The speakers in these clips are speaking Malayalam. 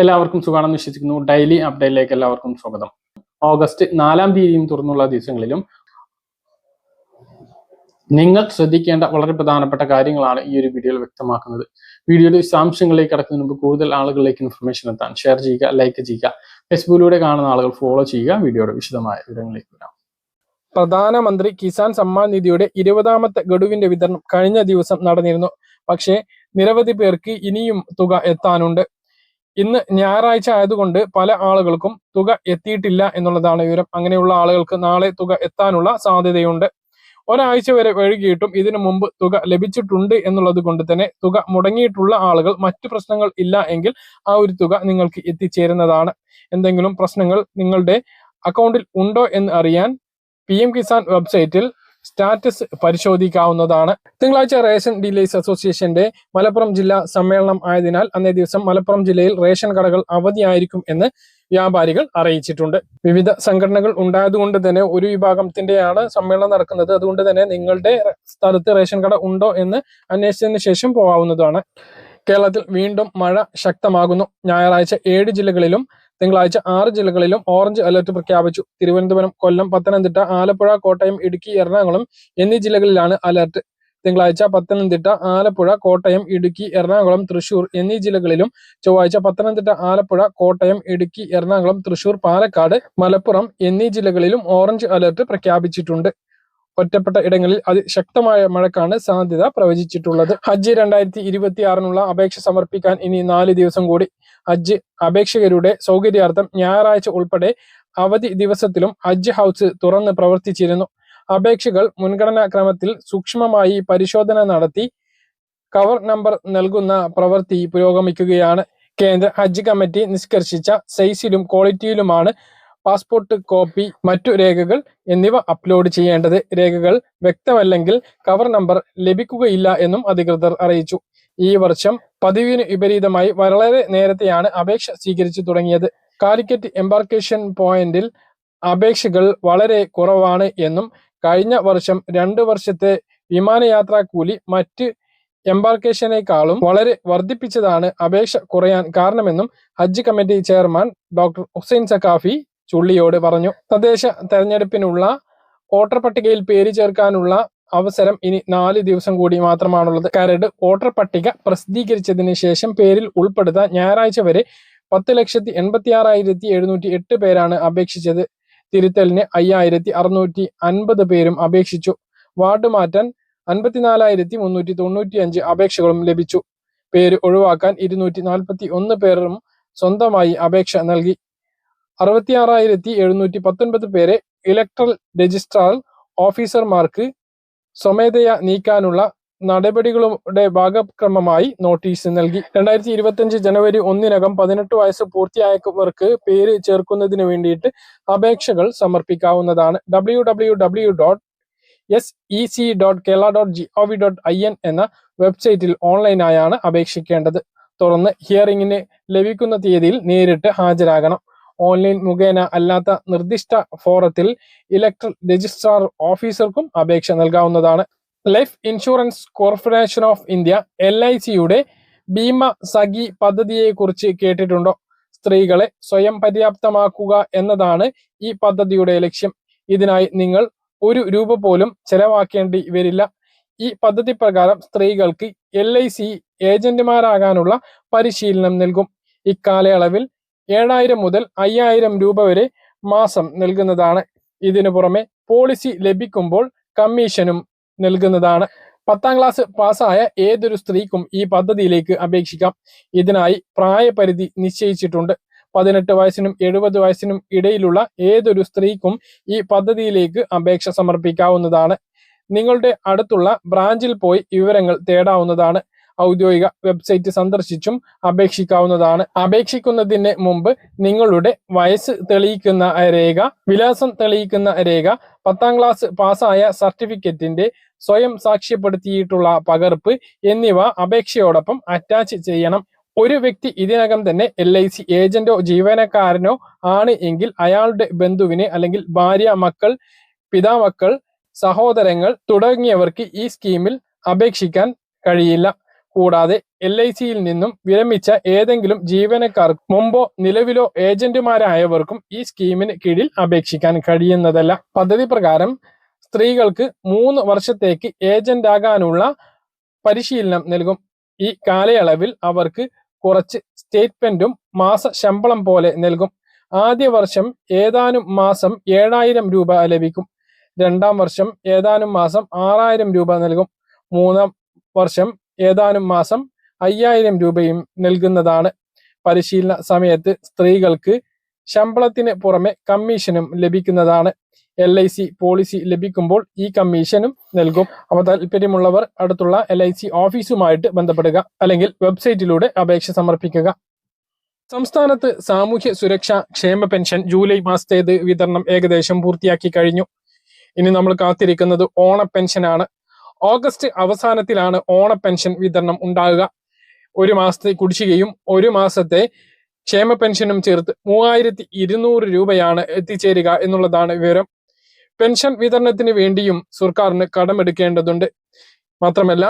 എല്ലാവർക്കും സുഖമാണെന്ന് വിശ്വസിക്കുന്നു. ഡെയിലി അപ്ഡേറ്റിലേക്ക് എല്ലാവർക്കും സ്വാഗതം. ഓഗസ്റ്റ് നാലാം തീയതിയും തുറന്നുള്ള ദിവസങ്ങളിലും നിങ്ങൾ ശ്രദ്ധിക്കേണ്ട വളരെ പ്രധാനപ്പെട്ട കാര്യങ്ങളാണ് ഈ ഒരു വീഡിയോയിൽ വ്യക്തമാക്കുന്നത്. വീഡിയോയുടെ വിശദാംശങ്ങളിലേക്ക് കടക്കുന്നതിന് മുമ്പ് കൂടുതൽ ആളുകളിലേക്ക് ഇൻഫർമേഷൻ എത്താൻ ഷെയർ ചെയ്യുക ലൈക്ക് ചെയ്യുക ഫേസ്ബുക്കിലൂടെ കാണുന്ന ആളുകൾ ഫോളോ ചെയ്യുക. വീഡിയോയുടെ വിശദമായ വിവരങ്ങളിലേക്ക് വരാം. പ്രധാനമന്ത്രി കിസാൻ സമ്മാൻ നിധിയുടെ ഇരുപതാമത്തെ ഗഡുവിന്റെ വിതരണം കഴിഞ്ഞ ദിവസം നടന്നിരുന്നു. പക്ഷേ നിരവധി പേർക്ക് ഇനിയും തുക എത്താനുണ്ട്. ഇന്ന് ഞായറാഴ്ച ആയതുകൊണ്ട് പല ആളുകൾക്കും തുക എത്തിയിട്ടില്ല എന്നുള്ളതാണ് വിവരം. അങ്ങനെയുള്ള ആളുകൾക്ക് നാളെ തുക എത്താനുള്ള സാധ്യതയുണ്ട്. ഒരാഴ്ച വരെ വൈകിയിട്ടും ഇതിനു മുമ്പ് തുക ലഭിച്ചിട്ടുണ്ട് എന്നുള്ളത് കൊണ്ട് തന്നെ തുക മുടങ്ങിയിട്ടുള്ള ആളുകൾ മറ്റു പ്രശ്നങ്ങൾ ഇല്ല എങ്കിൽ ആ ഒരു തുക നിങ്ങൾക്ക് എത്തിച്ചേരുന്നതാണ്. എന്തെങ്കിലും പ്രശ്നങ്ങൾ നിങ്ങളുടെ അക്കൗണ്ടിൽ ഉണ്ടോ എന്ന് അറിയാൻ പി എം കിസാൻ വെബ്സൈറ്റിൽ സ്റ്റാറ്റസ് പരിശോധിക്കാവുന്നതാണ്. തിങ്കളാഴ്ച റേഷൻ ഡീലേഴ്സ് അസോസിയേഷന്റെ മലപ്പുറം ജില്ലാ സമ്മേളനം ആയതിനാൽ അന്നേ ദിവസം മലപ്പുറം ജില്ലയിൽ റേഷൻ കടകൾ അവധിയായിരിക്കും എന്ന് വ്യാപാരികൾ അറിയിച്ചിട്ടുണ്ട്. വിവിധ സംഘടനകൾ ഉണ്ടായതുകൊണ്ട് തന്നെ ഒരു വിഭാഗത്തിന്റെയാണ് സമ്മേളനം നടക്കുന്നത്. അതുകൊണ്ട് തന്നെ നിങ്ങളുടെ സ്ഥലത്ത് റേഷൻ കട ഉണ്ടോ എന്ന് അന്വേഷിച്ചതിന് ശേഷം പോകാവുന്നതാണ്. കേരളത്തിൽ വീണ്ടും മഴ ശക്തമാകുന്നു. ഞായറാഴ്ച ഏഴ് ജില്ലകളിലും തിങ്കളാഴ്ച ആറ് ജില്ലകളിലും ഓറഞ്ച് അലർട്ട് പ്രഖ്യാപിച്ചു. തിരുവനന്തപുരം കൊല്ലം പത്തനംതിട്ട ആലപ്പുഴ കോട്ടയം ഇടുക്കി എറണാകുളം എന്നീ ജില്ലകളിലാണ് അലർട്ട്. തിങ്കളാഴ്ച പത്തനംതിട്ട ആലപ്പുഴ കോട്ടയം ഇടുക്കി എറണാകുളം തൃശൂർ എന്നീ ജില്ലകളിലും ചൊവ്വാഴ്ച പത്തനംതിട്ട ആലപ്പുഴ കോട്ടയം ഇടുക്കി എറണാകുളം തൃശൂർ പാലക്കാട് മലപ്പുറം എന്നീ ജില്ലകളിലും ഓറഞ്ച് അലർട്ട് പ്രഖ്യാപിച്ചിട്ടുണ്ട്. ഒറ്റപ്പെട്ട ഇടങ്ങളിൽ അതിശക്തമായ മഴക്കാണ് സാധ്യത പ്രവചിച്ചിട്ടുള്ളത്. ഹജ്ജ് രണ്ടായിരത്തി ഇരുപത്തി ആറിനുള്ള അപേക്ഷ സമർപ്പിക്കാൻ ഇനി നാല് ദിവസം കൂടി. ഹജ്ജ് അപേക്ഷകരുടെ സൗകര്യാർത്ഥം ഞായറാഴ്ച ഉൾപ്പെടെ അവധി ദിവസത്തിലും ഹജ്ജ് ഹൗസ് തുറന്ന് പ്രവർത്തിച്ചിരുന്നു. അപേക്ഷകൾ മുൻഗണനാ ക്രമത്തിൽ സൂക്ഷ്മമായി പരിശോധന നടത്തി കവർ നമ്പർ നൽകുന്ന പ്രവൃത്തി പുരോഗമിക്കുകയാണ്. കേന്ദ്ര ഹജ്ജ് കമ്മിറ്റി നിഷ്കർഷിച്ച സൈസിലും ക്വാളിറ്റിയിലുമാണ് പാസ്പോർട്ട് കോപ്പി മറ്റു രേഖകൾ എന്നിവ അപ്ലോഡ് ചെയ്യേണ്ടത് രേഖകൾ വ്യക്തമല്ലെങ്കിൽ കവർ നമ്പർ ലഭിക്കുകയില്ല എന്നും അധികൃതർ അറിയിച്ചു. ഈ വർഷം പതിവിന് വിപരീതമായി വളരെ നേരത്തെയാണ് അപേക്ഷ സ്വീകരിച്ചു തുടങ്ങിയത്. കാലിക്കറ്റ് എംബാർക്കേഷൻ പോയിന്റിൽ അപേക്ഷകൾ വളരെ കുറവാണ് എന്നും കഴിഞ്ഞ വർഷം രണ്ട് വർഷത്തെ വിമാനയാത്രാ കൂലി മറ്റ് എംബാർക്കേഷനേക്കാളും വളരെ വർദ്ധിപ്പിച്ചതാണ് അപേക്ഷ കുറയാൻ കാരണമെന്നും ഹജ്ജ് committee chairman doctor Hussain Saqafi Chulliyode പറഞ്ഞു തദ്ദേശ തെരഞ്ഞെടുപ്പിനുള്ള വോട്ടർ പട്ടികയിൽ പേര് ചേർക്കാനുള്ള അവസരം ഇനി നാല് ദിവസം കൂടി മാത്രമാണുള്ളത്. കരട് വോട്ടർ പട്ടിക പ്രസിദ്ധീകരിച്ചതിന് ശേഷം പേരിൽ ഉൾപ്പെടുത്താൻ ഞായറാഴ്ച വരെ പത്ത് ലക്ഷത്തി എൺപത്തി ആറായിരത്തി എഴുന്നൂറ്റി എട്ട് പേരാണ് അപേക്ഷിച്ചത്. തിരുത്തലിന് അയ്യായിരത്തി അറുന്നൂറ്റി അൻപത് പേരും അപേക്ഷിച്ചു. വാർഡ് മാറ്റാൻ അൻപത്തിനാലായിരത്തി മുന്നൂറ്റി തൊണ്ണൂറ്റി അഞ്ച് അപേക്ഷകളും ലഭിച്ചു. പേര് ഒഴിവാക്കാൻ ഇരുന്നൂറ്റി നാൽപ്പത്തി ഒന്ന് പേരും സ്വന്തമായി അപേക്ഷ നൽകി. അറുപത്തിയാറായിരത്തി എഴുന്നൂറ്റി പത്തൊൻപത് പേരെ ഇലക്ട്രൽ രജിസ്ട്രാർ ഓഫീസർമാർക്ക് സ്വമേധയാ നീക്കാനുള്ള നടപടികളുടെ ഭാഗക്രമമായി നോട്ടീസ് നൽകി. രണ്ടായിരത്തി ഇരുപത്തിയഞ്ച് ജനുവരി ഒന്നിനകം പതിനെട്ട് വയസ്സ് പൂർത്തിയായവർക്ക് പേര് ചേർക്കുന്നതിന് വേണ്ടിയിട്ട് അപേക്ഷകൾ സമർപ്പിക്കാവുന്നതാണ്. W W W dot S E C dot Kerala dot G O V dot I N എന്ന വെബ്സൈറ്റിൽ ഓൺലൈനായാണ് അപേക്ഷിക്കേണ്ടത്. തുടർന്ന് ഹിയറിംഗിന് ലഭിക്കുന്ന തീയതിയിൽ നേരിട്ട് ഹാജരാകണം. ഓൺലൈൻ മുഖേന അല്ലാത്ത നിർദ്ദിഷ്ട ഫോറത്തിൽ ഇലക്ട്രൽ രജിസ്ട്രാർ ഓഫീസർക്കും അപേക്ഷ നൽകാവുന്നതാണ്. Life insurance corporation of India L I സിയുടെ ഭീമ സഖി പദ്ധതിയെക്കുറിച്ച് കേട്ടിട്ടുണ്ടോ? സ്ത്രീകളെ സ്വയം പര്യാപ്തമാക്കുക എന്നതാണ് ഈ പദ്ധതിയുടെ ലക്ഷ്യം. ഇതിനായി നിങ്ങൾ ഒരു രൂപ പോലും ചെലവാക്കേണ്ടി വരില്ല. ഈ പദ്ധതി പ്രകാരം സ്ത്രീകൾക്ക് എൽ ഐ സി ഏജന്റുമാരാകാനുള്ള പരിശീലനം നൽകും. ഇക്കാലയളവിൽ ഏഴായിരം മുതൽ അയ്യായിരം രൂപ വരെ മാസം നൽകുന്നതാണ്. ഇതിനു പുറമെ പോളിസി ലഭിക്കുമ്പോൾ കമ്മീഷനും നൽകുന്നതാണ്. പത്താം ക്ലാസ് പാസ്സായ ഏതൊരു സ്ത്രീക്കും ഈ പദ്ധതിയിലേക്ക് അപേക്ഷിക്കാം. ഇതിനായി പ്രായപരിധി നിശ്ചയിച്ചിട്ടുണ്ട്. പതിനെട്ട് വയസ്സിനും എഴുപത് വയസ്സിനും ഇടയിലുള്ള ഏതൊരു സ്ത്രീക്കും ഈ പദ്ധതിയിലേക്ക് അപേക്ഷ സമർപ്പിക്കാവുന്നതാണ്. നിങ്ങളുടെ അടുത്തുള്ള ബ്രാഞ്ചിൽ പോയി വിവരങ്ങൾ തേടാവുന്നതാണ്. ഔദ്യോഗിക വെബ്സൈറ്റ് സന്ദർശിച്ചും അപേക്ഷിക്കാവുന്നതാണ്. അപേക്ഷിക്കുന്നതിന് മുമ്പ് നിങ്ങളുടെ വയസ്സ് തെളിയിക്കുന്ന രേഖ വിലാസം തെളിയിക്കുന്ന രേഖ പത്താം ക്ലാസ് പാസ്സായ സർട്ടിഫിക്കറ്റിന്റെ സ്വയം സാക്ഷ്യപ്പെടുത്തിയിട്ടുള്ള പകർപ്പ് എന്നിവ അപേക്ഷയോടൊപ്പം അറ്റാച്ച് ചെയ്യണം. ഒരു വ്യക്തി ഇതിനകം തന്നെ എൽ ഐ സി ഏജന്റോ ജീവനക്കാരനോ ആണ് എങ്കിൽ അയാളുടെ ബന്ധുവിനെ അല്ലെങ്കിൽ ഭാര്യ മക്കൾ പിതാമക്കൾ സഹോദരങ്ങൾ തുടങ്ങിയവർക്ക് ഈ സ്കീമിൽ അപേക്ഷിക്കാൻ കഴിയില്ല. കൂടാതെ എൽ ഐ സിയിൽ നിന്നും വിരമിച്ച ഏതെങ്കിലും ജീവനക്കാർക്ക് മുമ്പോ നിലവിലോ ഏജന്റുമാരായവർക്കും ഈ സ്കീമിന് കീഴിൽ അപേക്ഷിക്കാൻ കഴിയുന്നതല്ല. പദ്ധതി പ്രകാരം സ്ത്രീകൾക്ക് മൂന്ന് വർഷത്തേക്ക് ഏജന്റ് ആകാനുള്ള പരിശീലനം നൽകും. ഈ കാലയളവിൽ അവർക്ക് കുറച്ച് സ്റ്റേറ്റ്മെന്റും മാസ ശമ്പളം പോലെ നൽകും. ആദ്യ വർഷം ഏതാനും മാസം ഏഴായിരം രൂപ ലഭിക്കും. രണ്ടാം വർഷം ഏതാനും മാസം ആറായിരം രൂപ നൽകും. മൂന്നാം വർഷം ഏതാനും മാസം അയ്യായിരം രൂപയും നൽകുന്നതാണ്. പരിശീലന സമയത്ത് സ്ത്രീകൾക്ക് ശമ്പളത്തിന് പുറമെ കമ്മീഷനും ലഭിക്കുന്നതാണ്. എൽ ഐ സി പോളിസി ലഭിക്കുമ്പോൾ ഈ കമ്മീഷനും നൽകും. അപ്പോൾ താല്പര്യമുള്ളവർ അടുത്തുള്ള എൽ ഐ സി ഓഫീസുമായിട്ട് ബന്ധപ്പെടുക അല്ലെങ്കിൽ വെബ്സൈറ്റിലൂടെ അപേക്ഷ സമർപ്പിക്കുക. സംസ്ഥാനത്ത് സാമൂഹ്യ സുരക്ഷാ ക്ഷേമ പെൻഷൻ ജൂലൈ മാസത്തേത് വിതരണം ഏകദേശം പൂർത്തിയാക്കി കഴിഞ്ഞു. ഇനി നമ്മൾ കാത്തിരിക്കുന്നത് ഓണ പെൻഷനാണ്. ഓഗസ്റ്റ് അവസാനത്തിലാണ് ഓണ പെൻഷൻ വിതരണം ഉണ്ടാകുക. ഒരു മാസത്തെ കുടിശ്ശികയും ഒരു മാസത്തെ ക്ഷേമ പെൻഷനും ചേർത്ത് മൂവായിരത്തി ഇരുന്നൂറ് രൂപയാണ് എത്തിച്ചേരുക എന്നുള്ളതാണ് വിവരം. പെൻഷൻ വിതരണത്തിന് വേണ്ടിയും സർക്കാരിന് കടമെടുക്കേണ്ടതുണ്ട്. മാത്രമല്ല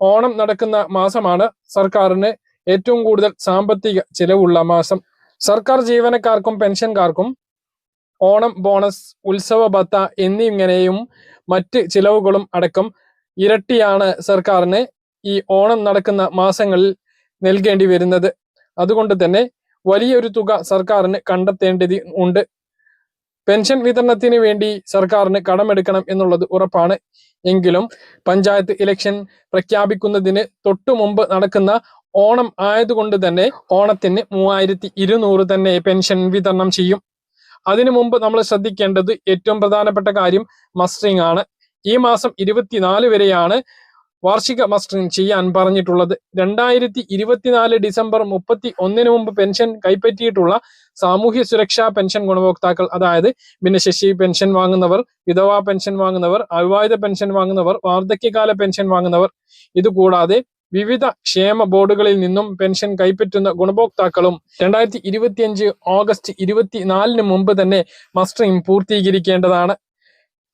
ഓണം നടക്കുന്ന മാസമാണ് സർക്കാരിന് ഏറ്റവും കൂടുതൽ സാമ്പത്തിക ചിലവുള്ള മാസം. സർക്കാർ ജീവനക്കാർക്കും പെൻഷൻകാർക്കും ഓണം ബോണസ് ഉത്സവ ഭത്ത എന്നിങ്ങനെയും മറ്റ് ചിലവുകളും അടക്കം ഇരട്ടിയാണ് സർക്കാരിന് ഈ ഓണം നടക്കുന്ന മാസങ്ങളിൽ നൽകേണ്ടി വരുന്നത്. അതുകൊണ്ട് തന്നെ വലിയൊരു തുക സർക്കാരിന് കണ്ടെത്തേണ്ടത് ഉണ്ട്. പെൻഷൻ വിതരണത്തിന് വേണ്ടി സർക്കാരിന് കടമെടുക്കണം എന്നുള്ളത് ഉറപ്പാണ്. എങ്കിലും പഞ്ചായത്ത് ഇലക്ഷൻ പ്രഖ്യാപിക്കുന്നതിന് തൊട്ടു മുമ്പ് നടക്കുന്ന ഓണം ആയതുകൊണ്ട് തന്നെ ഓണത്തിന് മൂവായിരത്തി ഇരുന്നൂറ് തന്നെ പെൻഷൻ വിതരണം ചെയ്യും. അതിനു മുമ്പ് നമ്മൾ ശ്രദ്ധിക്കേണ്ടത് ഏറ്റവും പ്രധാനപ്പെട്ട കാര്യം മസ്റ്ററിംഗ് ആണ്. ഈ മാസം ഇരുപത്തിനാല് വരെയാണ് വാർഷിക മസ്റ്ററിംഗ് ചെയ്യാൻ പറഞ്ഞിട്ടുള്ളത്. രണ്ടായിരത്തി ഇരുപത്തിനാല് ഡിസംബർ മുപ്പത്തി ഒന്നിന് മുമ്പ് പെൻഷൻ കൈപ്പറ്റിയിട്ടുള്ള സാമൂഹ്യ സുരക്ഷാ പെൻഷൻ ഗുണഭോക്താക്കൾ അതായത് ഭിന്നശേഷി പെൻഷൻ വാങ്ങുന്നവർ വിധവാ പെൻഷൻ വാങ്ങുന്നവർ അവിവാഹിത പെൻഷൻ വാങ്ങുന്നവർ വാർദ്ധക്യകാല പെൻഷൻ വാങ്ങുന്നവർ ഇതുകൂടാതെ വിവിധ ക്ഷേമ ബോർഡുകളിൽ നിന്നും പെൻഷൻ കൈപ്പറ്റുന്ന ഗുണഭോക്താക്കളും രണ്ടായിരത്തി ഇരുപത്തിയഞ്ച് ഓഗസ്റ്റ് ഇരുപത്തിനാലിന് മുമ്പ് തന്നെ മസ്റ്ററിംഗ് പൂർത്തീകരിക്കേണ്ടതാണ്.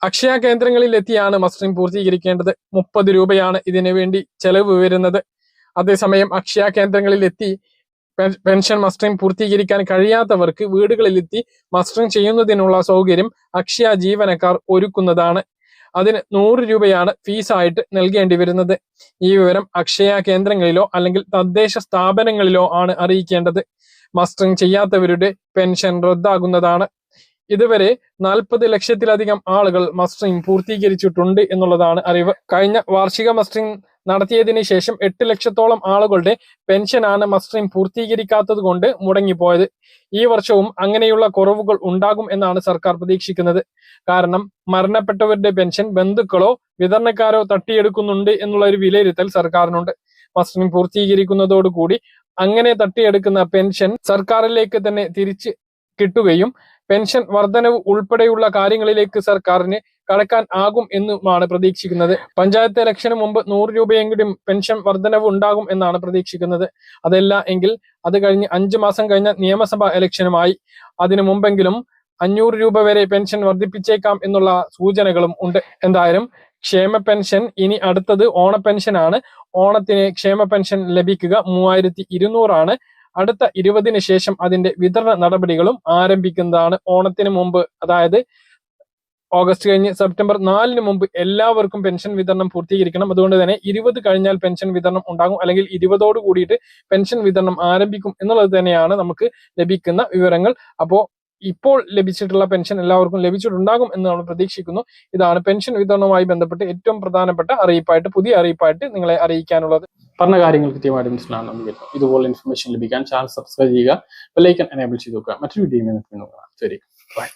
അക്ഷയ കേന്ദ്രങ്ങളിൽ എത്തിയാണ് മസ്റ്ററിംഗ് പൂർത്തീകരിക്കേണ്ടത്. മുപ്പത് രൂപയാണ് ഇതിനു വേണ്ടി ചെലവ് വരുന്നത്. അതേസമയം അക്ഷയ കേന്ദ്രങ്ങളിൽ എത്തി പെൻഷൻ മസ്റ്ററിംഗ് പൂർത്തീകരിക്കാൻ കഴിയാത്തവർക്ക് വീടുകളിലെത്തി മസ്റ്ററിംഗ് ചെയ്യുന്നതിനുള്ള സൗകര്യം അക്ഷയ ജീവനക്കാർ ഒരുക്കുന്നതാണ്. അതിന് നൂറ് രൂപയാണ് ഫീസായിട്ട് നൽകേണ്ടി വരുന്നത്. ഈ വിവരം അക്ഷയ കേന്ദ്രങ്ങളിലോ അല്ലെങ്കിൽ തദ്ദേശ സ്ഥാപനങ്ങളിലോ ആണ് അറിയിക്കേണ്ടത്. മസ്റ്ററിംഗ് ചെയ്യാത്തവരുടെ പെൻഷൻ റദ്ദാകുന്നതാണ്. ഇതുവരെ നാൽപ്പത് ലക്ഷത്തിലധികം ആളുകൾ മസ്റ്ററിംഗ് പൂർത്തീകരിച്ചിട്ടുണ്ട് എന്നുള്ളതാണ് അറിവ്. കഴിഞ്ഞ വാർഷിക മസ്റ്ററിംഗ് നടത്തിയതിനു ശേഷം എട്ട് ലക്ഷത്തോളം ആളുകളുടെ പെൻഷനാണ് മസ്ലിം പൂർത്തീകരിക്കാത്തത് കൊണ്ട് മുടങ്ങിപ്പോയത്. ഈ വർഷവും അങ്ങനെയുള്ള കുറവുകൾ ഉണ്ടാകും എന്നാണ് സർക്കാർ പ്രതീക്ഷിക്കുന്നത്. കാരണം മരണപ്പെട്ടവരുടെ പെൻഷൻ ബന്ധുക്കളോ വിതരണക്കാരോ തട്ടിയെടുക്കുന്നുണ്ട് എന്നുള്ള ഒരു വിലയിരുത്തൽ സർക്കാരിനുണ്ട്. മസ്ലിം പൂർത്തീകരിക്കുന്നതോടുകൂടി അങ്ങനെ തട്ടിയെടുക്കുന്ന പെൻഷൻ സർക്കാരിലേക്ക് തന്നെ തിരിച്ച് കിട്ടുകയും പെൻഷൻ വർധനവ് ഉൾപ്പെടെയുള്ള കാര്യങ്ങളിലേക്ക് സർക്കാരിന് കടക്കാൻ ആകും എന്നുമാണ് പ്രതീക്ഷിക്കുന്നത്. പഞ്ചായത്ത് ഇലക്ഷന് മുമ്പ് നൂറ് രൂപയെങ്കിലും പെൻഷൻ വർധനവ് ഉണ്ടാകും എന്നാണ് പ്രതീക്ഷിക്കുന്നത്. അതല്ല എങ്കിൽ അത് കഴിഞ്ഞ് അഞ്ചു മാസം കഴിഞ്ഞ നിയമസഭാ ഇലക്ഷനുമായി അതിനു മുമ്പെങ്കിലും അഞ്ഞൂറ് രൂപ വരെ പെൻഷൻ വർദ്ധിപ്പിച്ചേക്കാം എന്നുള്ള സൂചനകളും ഉണ്ട്. എന്തായാലും ക്ഷേമ പെൻഷൻ ഇനി അടുത്തത് ഓണ പെൻഷനാണ്. ഓണത്തിന് ക്ഷേമ പെൻഷൻ ലഭിക്കുക മൂവായിരത്തി ഇരുന്നൂറാണ്. അടുത്ത ഇരുപതിന് ശേഷം അതിന്റെ വിതരണ നടപടികളും ആരംഭിക്കുന്നതാണ്. ഓണത്തിന് മുമ്പ് അതായത് ഓഗസ്റ്റ് കഴിഞ്ഞ് സെപ്റ്റംബർ നാലിന് മുമ്പ് എല്ലാവർക്കും പെൻഷൻ വിതരണം പൂർത്തീകരിക്കണം. അതുകൊണ്ട് തന്നെ ഇരുപത് കഴിഞ്ഞാൽ പെൻഷൻ വിതരണം ഉണ്ടാകും അല്ലെങ്കിൽ ഇരുപതോട് കൂടിയിട്ട് പെൻഷൻ വിതരണം ആരംഭിക്കും എന്നുള്ളത് തന്നെയാണ് നമുക്ക് ലഭിക്കുന്ന വിവരങ്ങൾ. അപ്പോൾ ഇപ്പോൾ ലഭിച്ചിട്ടുള്ള പെൻഷൻ എല്ലാവർക്കും ലഭിച്ചിട്ടുണ്ടാകും എന്ന് നമ്മൾ പ്രതീക്ഷിക്കുന്നു. ഇതാണ് പെൻഷൻ വിതരണവുമായി ബന്ധപ്പെട്ട് ഏറ്റവും പ്രധാനപ്പെട്ട അറിയിപ്പായിട്ട് പുതിയ അറിയിപ്പായിട്ട് നിങ്ങളെ അറിയിക്കാനുള്ളത്. പറഞ്ഞ കാര്യങ്ങൾ കൃത്യമായിട്ട് മനസ്സിലാണ് കരുതുന്നു. ഇതുപോലെ ഇൻഫർമേഷൻ ലഭിക്കാൻ ചാനൽ സബ്സ്ക്രൈബ് ചെയ്യുക ബെല്ലൈക്കൻ എനേബിൾ ചെയ്ത് നോക്കുക മറ്റൊരു വീഡിയോ ശരി. ബൈ